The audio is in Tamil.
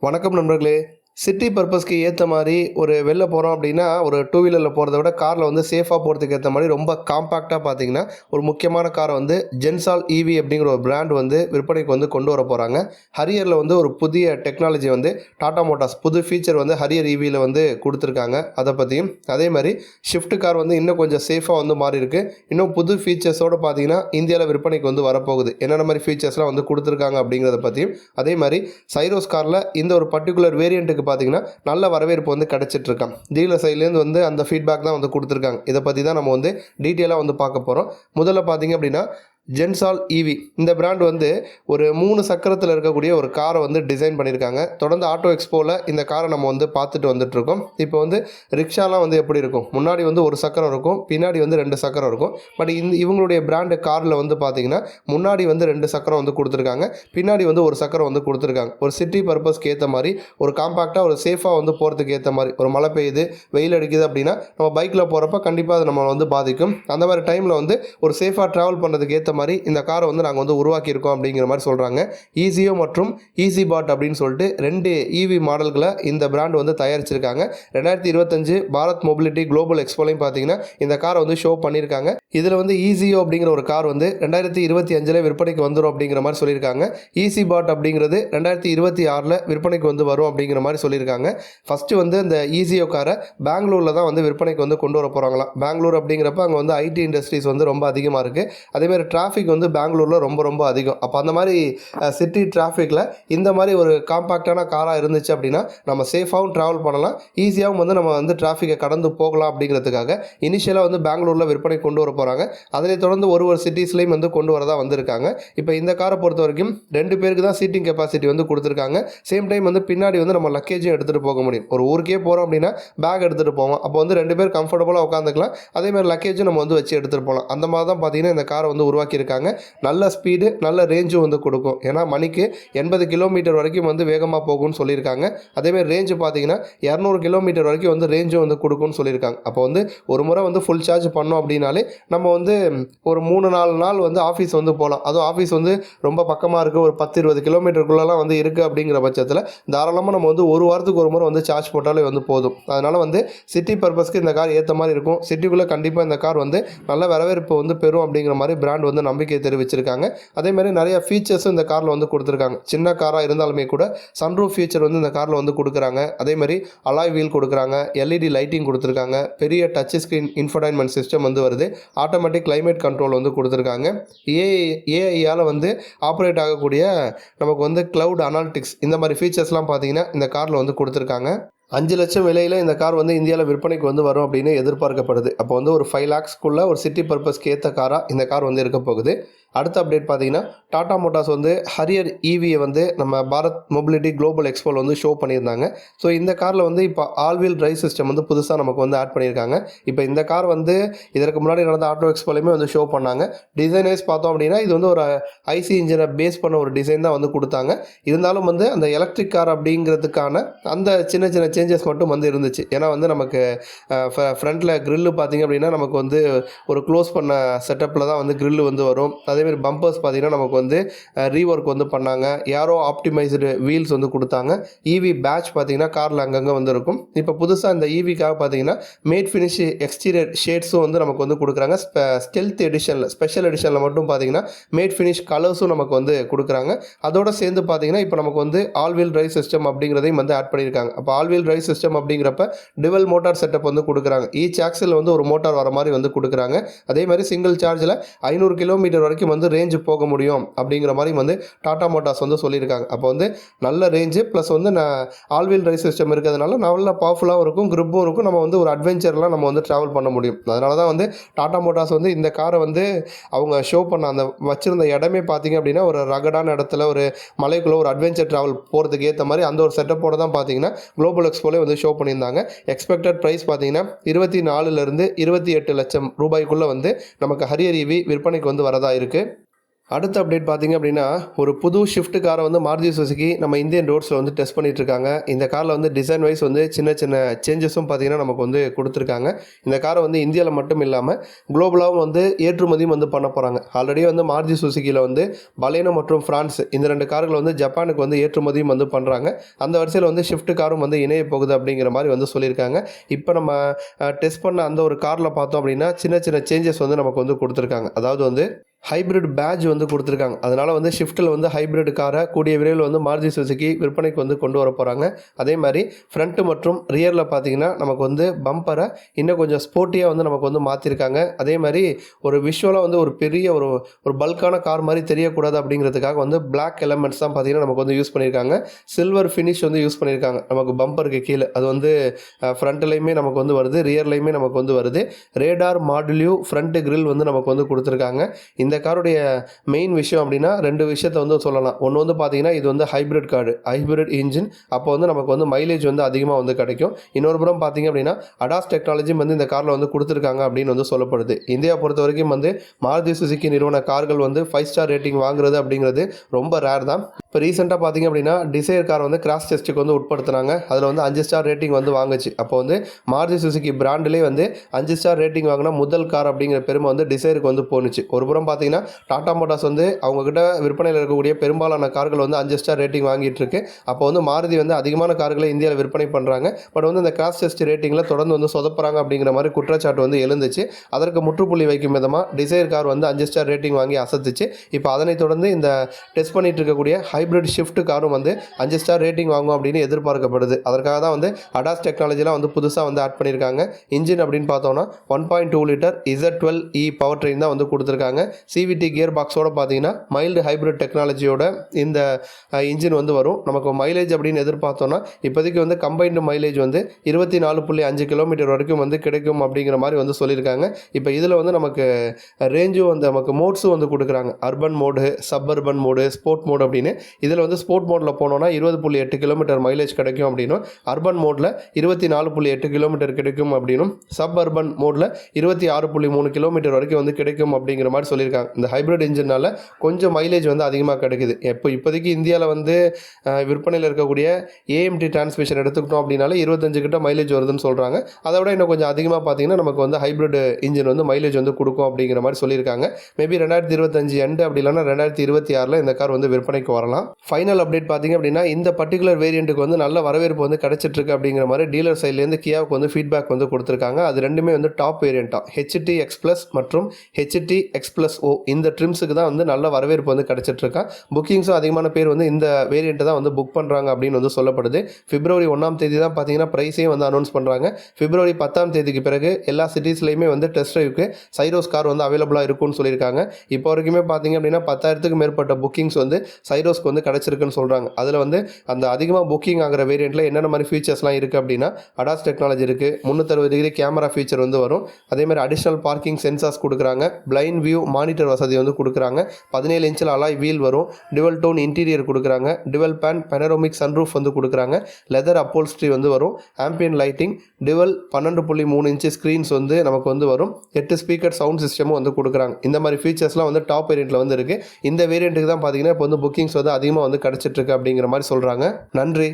வணக்கம் நண்பர்களே. சிட்டி பர்பஸ்க்கு ஏற்ற மாதிரி ஒரு வெளில போகிறோம் அப்படின்னா ஒரு டூ வீலரில் போகிறத விட காரில் வந்து சேஃபாக போகிறதுக்கு ஏற்ற மாதிரி ரொம்ப காம்பாக்டாக பார்த்தீங்கன்னா ஒரு முக்கியமான காரை வந்து ஜென்சால் ஈவி அப்படிங்கிற ஒரு பிராண்ட் வந்து விற்பனைக்கு வந்து கொண்டு வர போகிறாங்க ஹரியரில் வந்து ஒரு புதிய டெக்னாலஜி வந்து டாடா மோட்டார்ஸ் புது ஃபீச்சர் வந்து ஹரியர் ஈவியில் e வந்து கொடுத்துருக்காங்க. அதை பற்றியும் அதே மாதிரி ஷிஃப்ட் கார் வந்து இன்னும் கொஞ்சம் சேஃபாக வந்து மாறி இருக்கு இன்னும் புது ஃபீச்சர்ஸோடு பார்த்தீங்கன்னா இந்தியாவில் விற்பனைக்கு வந்து வரப்போகுது. என்னென்ன மாதிரி ஃபீச்சர்ஸ்லாம் வந்து கொடுத்துருக்காங்க அப்படிங்கிறத பற்றியும் அதே மாதிரி சைரோஸ் காரில் இந்த ஒரு பர்டிகுலர் வேரியண்ட்டுக்கு பார்த்தீங்கன்னா நல்ல வரவேற்பு வந்து கிடச்சிட்டு இருக்கான் டீலர் சைட்லேருந்து வந்து அந்த ஃபீட்பேக் தான் வந்து கொடுத்துருக்காங்க. இதை பற்றி தான் நம்ம வந்து டீட்டெயிலாக வந்து பார்க்க போகிறோம் முதல்ல பார்த்தீங்க அப்படின்னா ஜென்சால் ஈவி இந்த பிராண்ட் வந்து ஒரு மூணு சக்கரத்தில் இருக்கக்கூடிய ஒரு காரை வந்து டிசைன் பண்ணியிருக்காங்க தொடர்ந்து ஆட்டோ எக்ஸ்போவில் இந்த காரை நம்ம வந்து பார்த்துட்டு வந்துட்டுருக்கோம். இப்போ வந்து ரிக்ஷாலாம் வந்து எப்படி இருக்கும்? முன்னாடி வந்து ஒரு சக்கரம் இருக்கும் பின்னாடி வந்து ரெண்டு சக்கரம் இருக்கும். பட் இந்த இவங்களுடைய பிராண்டு காரில் வந்து பார்த்தீங்கன்னா முன்னாடி வந்து ரெண்டு சக்கரம் வந்து கொடுத்துருக்காங்க. பின்னாடி வந்து ஒரு சக்கரம் வந்து கொடுத்துருக்காங்க. ஒரு சிட்டி பர்பஸ்க்கு ஏற்ற மாதிரி ஒரு காம்பாக்டாக ஒரு சேஃபாக வந்து போகிறதுக்கு ஏற்ற மாதிரி ஒரு மழை பெய்யுது வெயில் அடிக்குது அப்படின்னா நம்ம பைக்கில் போகிறப்ப கண்டிப்பாக அது நம்ம வந்து பாதிக்கும். அந்த மாதிரி டைமில் வந்து ஒரு சேஃபாக ட்ராவல் பண்ணுறதுக்கு ஏற்ற மாதிரி இந்த காரை வந்து நாங்கள் வந்து உருவாக்கியிருக்கோம் அப்படிங்கிற மாதிரி சொல்கிறாங்க ஈஸியோ மற்றும் ஈஸி பாட் அப்படின்னு சொல்லிட்டு ரெண்டு ஈவி மாடல்களை இந்த பிராண்ட் வந்து தயாரிச்சிருக்காங்க. ரெண்டாயிரத்தி இருபத்தஞ்சு பாரத் மொபிலிட்டி குளோபல் எக்ஸ்போலையும் பார்த்தீங்கன்னா இந்த காரை வந்து ஷோ பண்ணியிருக்காங்க. இதில் வந்து ஈஸியோ அப்படிங்கிற ஒரு கார் வந்து ரெண்டாயிரத்தி இருபத்தி அஞ்சில் விற்பனைக்கு வந்துடும் அப்படிங்கிற மாதிரி சொல்லியிருக்காங்க. ஈஸி பாட் அப்படிங்கிறது ரெண்டாயிரத்தி இருபத்தி ஆறில் விற்பனைக்கு வந்து வரும் அப்படிங்கிற மாதிரி சொல்லியிருக்காங்க. ஃபஸ்ட்டு வந்து அந்த ஈஸியோ காரை பெங்களூரில் தான் வந்து விற்பனைக்கு வந்து கொண்டு வர போகிறாங்களாம். பெங்களூர் அப்படிங்கிறப்ப அங்கே வந்து ஐடி இண்டஸ்ட்ரீஸ் வந்து ரொம்ப அதிகமாக இருக்குது. அதேமாதிரி டிராஃபிக் வந்து பெங்களூரில் ரொம்ப ரொம்ப அதிகம். அப்போ அந்த மாதிரி சிட்டி டிராஃபிக்கில் இந்த மாதிரி ஒரு காம்பாக்டான காராக இருந்துச்சு அப்படின்னா நம்ம சேஃபாகவும் ட்ராவல் பண்ணலாம். ஈஸியாகவும் வந்து நம்ம வந்து டிராஃபிக்கை கடந்து போகலாம் அப்படிங்கிறதுக்காக இனிஷியலாக வந்து பெங்களூரில் விற்பனை கொண்டு வர போகிறாங்க அதனை தொடர்ந்து ஒரு ஒரு சிட்டிஸ்லேயும் வந்து கொண்டு வரதா வந்திருக்காங்க. இப்போ இந்த காரை பொறுத்த வரைக்கும் ரெண்டு பேருக்கு தான் சீட்டிங் கெப்பாசிட்டி வந்து கொடுத்துருக்காங்க. சேம் டைம் வந்து பின்னாடி வந்து நம்ம லக்கேஜும் எடுத்துகிட்டு போக முடியும். ஒரு ஊருக்கே போகிறோம் அப்படின்னா பேக் எடுத்துகிட்டு போவோம். அப்போ வந்து ரெண்டு பேர் கம்ஃபர்டபுளாக உட்காந்துக்கலாம். அதே மாதிரி லக்கேஜும் நம்ம வந்து வச்சு எடுத்துகிட்டு போகலாம். அந்த மாதிரி தான் பார்த்தீங்கன்னா இந்த காரை வந்து உருவாக்கி உருவாக்கியிருக்காங்க. நல்ல ஸ்பீடு நல்ல ரேஞ்சும் வந்து கொடுக்கும். ஏன்னா மணிக்கு எண்பது கிலோமீட்டர் வரைக்கும் வந்து வேகமாக போகும்னு சொல்லியிருக்காங்க. அதேமாதிரி ரேஞ்சு பார்த்தீங்கன்னா இரநூறு கிலோமீட்டர் வரைக்கும் வந்து ரேஞ்சும் வந்து கொடுக்கும்னு சொல்லியிருக்காங்க. அப்போ வந்து ஒரு முறை வந்து ஃபுல் சார்ஜ் பண்ணோம் அப்படின்னாலே நம்ம வந்து ஒரு மூணு நாலு நாள் வந்து ஆஃபீஸ் வந்து போகலாம். அதுவும் ஆஃபீஸ் வந்து ரொம்ப பக்கமாக இருக்குது ஒரு பத்து இருபது கிலோமீட்டருக்குள்ளெல்லாம் வந்து இருக்குது அப்படிங்கிற பட்சத்தில் தாராளமாக நம்ம வந்து ஒரு வாரத்துக்கு ஒரு முறை வந்து சார்ஜ் போட்டாலே வந்து போதும். அதனால் வந்து சிட்டி பர்பஸ்க்கு இந்த கார் ஏற்ற மாதிரி இருக்கும். சிட்டிக்குள்ளே கண்டிப்பாக இந்த கார் வந்து நல்ல வரவேற்பு வந்து பெறும் அப்படிங்கிற மாதிரி பிராண்ட் வந்து நம்பிக்கை தெரிவிச்சிருக்காங்க. அதே மாதிரி நிறைய ஃபீச்சர்ஸும் இந்த காரில் வந்து கொடுத்துருக்காங்க. சின்ன காராக இருந்தாலுமே கூட சன்ரூஃப் ஃபீச்சர் வந்து இந்த காரில் வந்து கொடுக்குறாங்க. அதே மாதிரி அலாய் வீல் கொடுக்குறாங்க. எல்இடி லைட்டிங் கொடுத்துருக்காங்க. பெரிய டச் ஸ்க்ரீன் இன்ஃபர்டைன்மெண்ட் சிஸ்டம் வந்து வருது. ஆட்டோமேட்டிக் கிளைமேட் கண்ட்ரோல் வந்து கொடுத்துருக்காங்க. ஏஐ ஏஐயால் வந்து ஆப்ரேட் ஆகக்கூடிய நமக்கு வந்து க்ளவுட் அனாலிட்டிக்ஸ் இந்த மாதிரி ஃபீச்சர்ஸ்லாம் பார்த்தீங்கன்னா இந்த காரில் வந்து கொடுத்துருக்காங்க. அஞ்சு லட்சம் விலையில் இந்த கார் வந்து இந்தியாவில் விற்பனைக்கு வந்து வரும் அப்படின்னு எதிர்பார்க்கப்படுது. அப்போ வந்து ஒரு ஃபைவ் லேக்ஸ்க்குள்ளே ஒரு சிட்டி பர்பஸ்க்கு ஏற்ற காராக இந்த கார் வந்து இருக்க போகுது. அடுத்த அப்டேட் பார்த்தீங்கன்னா டாடா மோட்டார்ஸ் வந்து ஹரியர் ஈவியை வந்து நம்ம பாரத் மொபிலிட்டி குளோபல் எக்ஸ்போவில் வந்து ஷோ பண்ணியிருந்தாங்க. ஸோ இந்த காரில் வந்து இப்போ ஆல் வீல் ட்ரைவ் சிஸ்டம் வந்து புதுசாக நமக்கு வந்து ஆட் பண்ணியிருக்காங்க. இப்போ இந்த கார் வந்து இதற்கு முன்னாடி நடந்த ஆட்டோ எக்ஸ்போலையுமே வந்து ஷோ பண்ணாங்க. டிசைனைஸ் பார்த்தோம் அப்படின்னா இது வந்து ஒரு ஐசி இன்ஜினை பேஸ் பண்ண ஒரு டிசைன் தான் வந்து கொடுத்தாங்க. இருந்தாலும் வந்து அந்த எலக்ட்ரிக் கார் அப்படிங்கிறதுக்கான அந்த சின்ன சின்ன சேஞ்சஸ் மட்டும் வந்து இருந்துச்சு. ஏன்னா வந்து நமக்கு ஃப்ரண்ட்டில் க்ரில்லு பார்த்தீங்க அப்படின்னா நமக்கு வந்து ஒரு க்ளோஸ் பண்ண செட்டப்பில் தான் வந்து க்ரில்லு வந்து வரும். அது அதேமாதிரி பம்பர்ஸ் பார்த்தீங்கன்னா நமக்கு வந்து ரீஒர்க் வந்து பண்ணாங்க. யாரோ ஆப்டிமைஸ்டு வீல்ஸ் வந்து கொடுத்தாங்க. ஈவி பேட்ச் பார்த்தீங்கன்னா காரில் அங்கங்கே வந்து இருக்கும் இப்போ புதுசாக இந்த ஈவிக்காக பார்த்தீங்கன்னா மேட் ஃபினிஷ் எக்ஸ்டீரியர் ஷேட்ஸும் வந்து நமக்கு வந்து கொடுக்குறாங்க. ஸ்டெல்த் எடிஷனில் ஸ்பெஷல் எடிஷனில் மட்டும் பார்த்தீங்கன்னா மேட் ஃபினிஷ் கலர்ஸும் நமக்கு வந்து கொடுக்குறாங்க. அதோட சேர்ந்து பார்த்தீங்கன்னா இப்போ நமக்கு வந்து ஆல் வீல் ட்ரைவ் சிஸ்டம் அப்படிங்கிறதையும் வந்து ஆட் பண்ணியிருக்காங்க. அப்போ ஆல் வீல் ட்ரைவ் சிஸ்டம் அப்படிங்கிறப்ப டிவல் மோட்டார் செட்டப் வந்து கொடுக்குறாங்க. ஈச் ஆக்சில் வந்து ஒரு மோட்டார் வர மாதிரி வந்து கொடுக்குறாங்க. அதே மாதிரி சிங்கிள் சார்ஜில் ஐநூறு கிலோமீட்டர் வரைக்கும் வந்து ரேஞ்சு போக முடியும் அப்படிங்கிற மாதிரி வந்து டாடா மோட்டார்ஸ் வந்து சொல்லியிருக்காங்க. அப்போ வந்து நல்ல ரேஞ்சு ப்ளஸ் வந்து நான் ஆல் ரைஸ் சிஸ்டம் இருக்கிறதுனால நல்ல பவர்ஃபுல்லாகவும் இருக்கும் க்ரூப்பும் இருக்கும். நம்ம வந்து ஒரு அட்வென்ச்சர்லாம் நம்ம வந்து ட்ராவல் பண்ண முடியும். அதனால தான் வந்து டாடா மோட்டார்ஸ் வந்து இந்த காரை வந்து அவங்க ஷோ பண்ண அந்த வச்சிருந்த இடமே பார்த்தீங்க அப்படின்னா ஒரு ரகடான இடத்துல ஒரு மலைக்குள்ளே ஒரு அட்வென்ச்சர் ட்ராவல் போகிறதுக்கு ஏற்ற மாதிரி அந்த ஒரு செட்டப்போட தான் பார்த்தீங்கன்னா குளோபல் எக்ஸ்போலே வந்து ஷோ பண்ணியிருந்தாங்க. எக்ஸ்பெக்டட் ப்ரைஸ் பார்த்தீங்கன்னா இருபத்தி நாலுலேருந்து இருபத்தி எட்டு லட்சம் ரூபாய்க்குள்ளே வந்து நமக்கு ஹரியர் விற்பனைக்கு வந்து வரதா இருக்குது அடுத்த அப்டேட் பார்த்தீங்க அப்படின்னா ஒரு புது ஷிஃப்ட் காரை வந்து மாருதி சுசுகி நம்ம இந்தியன் ரோட்ஸில் வந்து டெஸ்ட் பண்ணிட்டு இருக்காங்க. இந்த காரில் வந்து டிசைன் வைஸ் வந்து சின்ன சின்ன சேஞ்சஸும் பார்த்தீங்கன்னா நமக்கு வந்து கொடுத்துருக்காங்க. இந்த காரை வந்து இந்தியாவில் மட்டும் இல்லாமல் குளோபலாகவும் வந்து ஏற்றுமதியும் வந்து பண்ண போகிறாங்க ஆல்ரெடி வந்து மாருதி சுசுக்கியில் வந்து பலேனோ மற்றும் ஃப்ரான்ஸ் இந்த ரெண்டு கார்கள் வந்து ஜப்பானுக்கு வந்து ஏற்றுமதியும் வந்து பண்ணுறாங்க அந்த வரிசையில் வந்து ஷிஃப்ட் காரும் வந்து இணைய போகுது அப்படிங்கிற மாதிரி வந்து சொல்லியிருக்காங்க. இப்போ நம்ம டெஸ்ட் பண்ண அந்த ஒரு காரில் பார்த்தோம் அப்படின்னா சின்ன சின்ன சேஞ்சஸ் வந்து நமக்கு வந்து கொடுத்துருக்காங்க. அதாவது வந்து ஹைப்ரிட் பேட்ச் வந்து கொடுத்துருக்காங்க. அதனால் வந்து ஷிஃப்ட்டில் வந்து ஹைப்ரிட் காரை கூடிய விரைவில் வந்து மாருதி சுசுகி விற்பனைக்கு வந்து கொண்டு வர போகிறாங்க அதே மாதிரி ஃப்ரண்ட்டு மற்றும் ரியரில் பார்த்தீங்கன்னா நமக்கு வந்து பம்பரை இன்னும் கொஞ்சம் ஸ்போர்ட்டியாக வந்து நமக்கு வந்து மாற்றிருக்காங்க அதே மாதிரி ஒரு விஷுவலாக வந்து ஒரு பெரிய ஒரு ஒரு பல்கான கார் மாதிரி தெரியக்கூடாது அப்படிங்கிறதுக்காக வந்து பிளாக் எலமெண்ட்ஸ் தான் பார்த்தீங்கன்னா நமக்கு வந்து யூஸ் பண்ணியிருக்காங்க சில்வர் ஃபினிஷ் வந்து யூஸ் பண்ணியிருக்காங்க நமக்கு பம்பருக்கு கீழே. அது வந்து ஃப்ரண்ட்லேயுமே நமக்கு வந்து வருது ரியர்லேயுமே நமக்கு வந்து வருது. ரேடார் மாடுலியூ ஃப்ரண்ட் கிரில் வந்து நமக்கு வந்து கொடுத்துருக்காங்க. இந்த இந்த காருடைய மெயின் விஷயம் அப்படின்னா ரெண்டு விஷயத்த வந்து சொல்லலாம். ஒன்று வந்து பார்த்தீங்கன்னா இது வந்து ஹைப்ரிட் கார்டு ஹைப்ரிட் இன்ஜின் அப்போ வந்து நமக்கு வந்து மைலேஜ் வந்து அதிகமாக வந்து கிடைக்கும். இன்னொரு புறம் பார்த்தீங்க அப்படின்னா அடாஸ் டெக்னாலஜி வந்து இந்த காரில் வந்து கொடுத்துருக்காங்க அப்படின்னு வந்து சொல்லப்படுது. இந்தியா பொறுத்த வரைக்கும் வந்து மாருதி சுசுக்கி நிறுவன கார்கள் வந்து ஃபைவ் ஸ்டார் ரேட்டிங் வாங்குறது அப்படிங்கிறது ரொம்ப ரேர் தான். இப்போ ரீசெண்டாக பார்த்தீங்க அப்படின்னா டிசைர் கார் வந்து கிராஸ் டெஸ்ட்டுக்கு வந்து உட்படுத்துனாங்க. அதில் வந்து அஞ்சு ஸ்டார் ரேட்டிங் வந்து வாங்குச்சு. அப்போ வந்து மாருதி சுசுக்கி பிராண்டிலே வந்து அஞ்சு ஸ்டார் ரேட்டிங் வாங்கினா முதல் கார் அப்படிங்கிற பெருமை வந்து டிசைருக்கு வந்து போணுச்சு. ஒரு புறம் பார்த்தீங்கன்னா டாடா மோட்டார்ஸ் வந்து அவங்கக்கிட்ட விற்பனையில் இருக்கக்கூடிய பெரும்பாலான கார்கள் வந்து அஞ்சு ஸ்டார் ரேட்டிங் வாங்கிட்டு இருக்கு. அப்போ வந்து மாருதி வந்து அதிகமான கார்களை இந்தியாவில் விற்பனை பண்ணுறாங்க பட் வந்து இந்த கிராஸ் டெஸ்ட் ரேட்டிங்கில் தொடர்ந்து வந்து சொதப்புறாங்க அப்படிங்கிற மாதிரி குற்றச்சாட்டு வந்து எழுந்துச்சு. அதற்கு முற்றுப்புள்ளி வைக்கும் விதமாக டிசைர் கார் வந்து அஞ்சு ஸ்டார் ரேட்டிங் வாங்கி அசத்துச்சு. இப்போ அதனைத் தொடர்ந்து இந்த டெஸ்ட் பண்ணிட்டு இருக்கக்கூடிய ஹைப்ரிட் ஷிஃப்ட் காரும் வந்து அஞ்சு ஸ்டார் ரேட்டிங் வாங்கும் அப்படின்னு எதிர்பார்க்கப்படுது. அதற்காக தான் வந்து அடாஸ் டெக்னாலஜிலாம் வந்து புதுசாக வந்து ஆட் பண்ணியிருக்காங்க. இன்ஜின் அப்படின்னு பார்த்தோம்னா one point two litre Z dual E power train தான் வந்து கொடுத்துருக்காங்க. சிவிடி கியர் பாக்ஸோட பார்த்தீங்கன்னா மைல்டு ஹைப்ரிட் டெக்னாலஜியோட இந்த இன்ஜின் வந்து வரும். நமக்கு மைலேஜ் அப்படின்னு எதிர்பார்த்தோம்னா இப்போதைக்கு வந்து கம்பைன்டு மைலேஜ் வந்து இருபத்தி நாலு புள்ளி அஞ்சு கிலோமீட்டர் வரைக்கும் வந்து கிடைக்கும் அப்படிங்கிற மாதிரி வந்து சொல்லியிருக்காங்க. இப்போ இதில் வந்து நமக்கு ரேஞ்சும் வந்து நமக்கு மோட்ஸும் வந்து கொடுக்குறாங்க. Urban mode suburban mode sport mode அப்படின்னு இதில் வந்து ஸ்போர்ட் மோடில் போனோன்னா இருபது புள்ளி எட்டு கிலோமீட்டர் மைலேஜ் கிடைக்கும் அப்படின்னும். அர்பன் மோடில் இருபத்தி நாலு புள்ளி எட்டு கிலோமீட்டர் கிடைக்கும் அப்படின்னும். சப் அர்பன் மோடில் இருபத்தி ஆறு புள்ளி மூணு கிலோமீட்டர் வரைக்கும் வந்து கிடைக்கும் அப்படிங்கிற மாதிரி சொல்லியிருக்காங்க. இந்த ஹைப்ரிட் இன்ஜினால் கொஞ்சம் மைலேஜ் வந்து அதிகமாக கிடைக்குது. இப்போ இப்போதைக்கு இந்தியாவில் வந்து விற்பனையில் இருக்கக்கூடிய ஏஎம்டி டிரான்ஸ்மிஷன் எடுத்துக்கிட்டோம் அப்படின்னாலே இருபத்தஞ்சு கிட்ட மைலேஜ் வருதுன்னு சொல்கிறாங்க அதை விட இன்னும் கொஞ்சம் அதிகமாக பார்த்தீங்கன்னா நமக்கு வந்து ஹைப்ரிட் இன்ஜின் வந்து மைலேஜ் வந்து கொடுக்கும் அப்படிங்கிற மாதிரி சொல்லியிருக்காங்க. மேபி ரெண்டாயிரத்தி இருபத்தஞ்சு எண்டு அப்படி இல்லைன்னா ரெண்டாயிரத்தி இருபத்தி ஆறில் இந்த கார் வந்து விற்பனைக்கு வரலாம். ஃபைனல் அப்டேட் பார்த்தீங்க அப்படின்னா இந்த பர்டிகுலர் வேரியண்ட்டுக்கு வந்து நல்ல வரவேற்பு வந்து கிடைச்சிட்ருக்கு அப்படிங்கிற மாதிரி டீலர் சைட்லேருந்து கியாவுக்கு வந்து ஃபீட்பேக் வந்து கொடுத்துருக்காங்க. அது ரெண்டுமே வந்து டாப் வேரியண்ட்டாக ஹெச்டி எக்ஸ் ப்ளஸ் மற்றும் ஹெச்டி எக்ஸ் ப்ளஸ் ஓ இந்த ட்ரிம்ஸுக்கு தான் வந்து நல்ல வரவேற்பு வந்து கிடச்சிட்ருக்கா புக்கிங்ஸும் அதிகமான பேர் வந்து இந்த வேரியண்ட்டை தான் வந்து புக் பண்ணுறாங்க அப்படின்னு வந்து சொல்லப்படுது. பிப்ரவரி ஒன்றாம் தேதி தான் பார்த்தீங்கன்னா ப்ரைஸையும் வந்து அனௌன்ஸ் பண்ணுறாங்க பிப்ரவரி பத்தாம் தேதிக்கு பிறகு எல்லா சிட்டிஸ்லையுமே வந்து டெஸ்ட் ட்ரைவுக்கு சைரோஸ் கார் வந்து அவைலபிளாக இருக்கும்னு சொல்லியிருக்காங்க. இப்போ வரைக்குமே பார்த்தீங்க அப்படின்னா பத்தாயிரத்துக்கு மேற்பட்ட புக்கிங்ஸ் வந்து சைரோஸ்க்கு வந்து கிடச்சிருக்குன்னு சொல்கிறாங்க அதில் வந்து அந்த அதிகமாக புக்கிங் ஆகிற வேரியண்ட்டில் என்னென்ன மாதிரி ஃபீச்சர்ஸ்லாம் இருக்குது அப்படின்னா அடாஸ் டெக்னாலஜி இருக்குது முந்நூற்றறுபது டிகிரி கேமரா ஃபீச்சர் வந்து வரும். அதேமாதிரி அடிஷ்னல் பார்க்கிங் சென்சார்ஸ் கொடுக்குறாங்க. பிளைண்ட் வியூ மானிட்டர் வசதி வந்து கொடுக்குறாங்க. பதினேழு இன்ச்சில் அலாய் வீல் வரும். டிவல் டோன் இன்டீரியர் கொடுக்குறாங்க. டிவல் பேன் பெனரோமிக் சன்ரூஃப் வந்து கொடுக்குறாங்க. லெதர் அப்போல்ஸ்ட்ரி வந்து வரும். ஆம்பியன் லைட்டிங் டிவல் பன்னெண்டு புள்ளி மூணு இன்ச்சு ஸ்க்ரீன்ஸ் வந்து நமக்கு வந்து வரும். எட்டு ஸ்பீக்கர் சவுண்ட் சிஸ்டமும் வந்து கொடுக்குறாங்க. இந்த மாதிரி ஃபீச்சர்ஸ்லாம் வந்து டாப் வேரியண்ட்டில் வந்து இருக்குது இந்த வேரியண்ட்டுக்கு தான் பார்த்தீங்கன்னா இப்போ வந்து புக்கிங்ஸ் வந்து அதிகமாக வந்து கிடச்சிட்ருக்கு அப்படிங்கிற மாதிரி சொல்கிறாங்க நன்றி.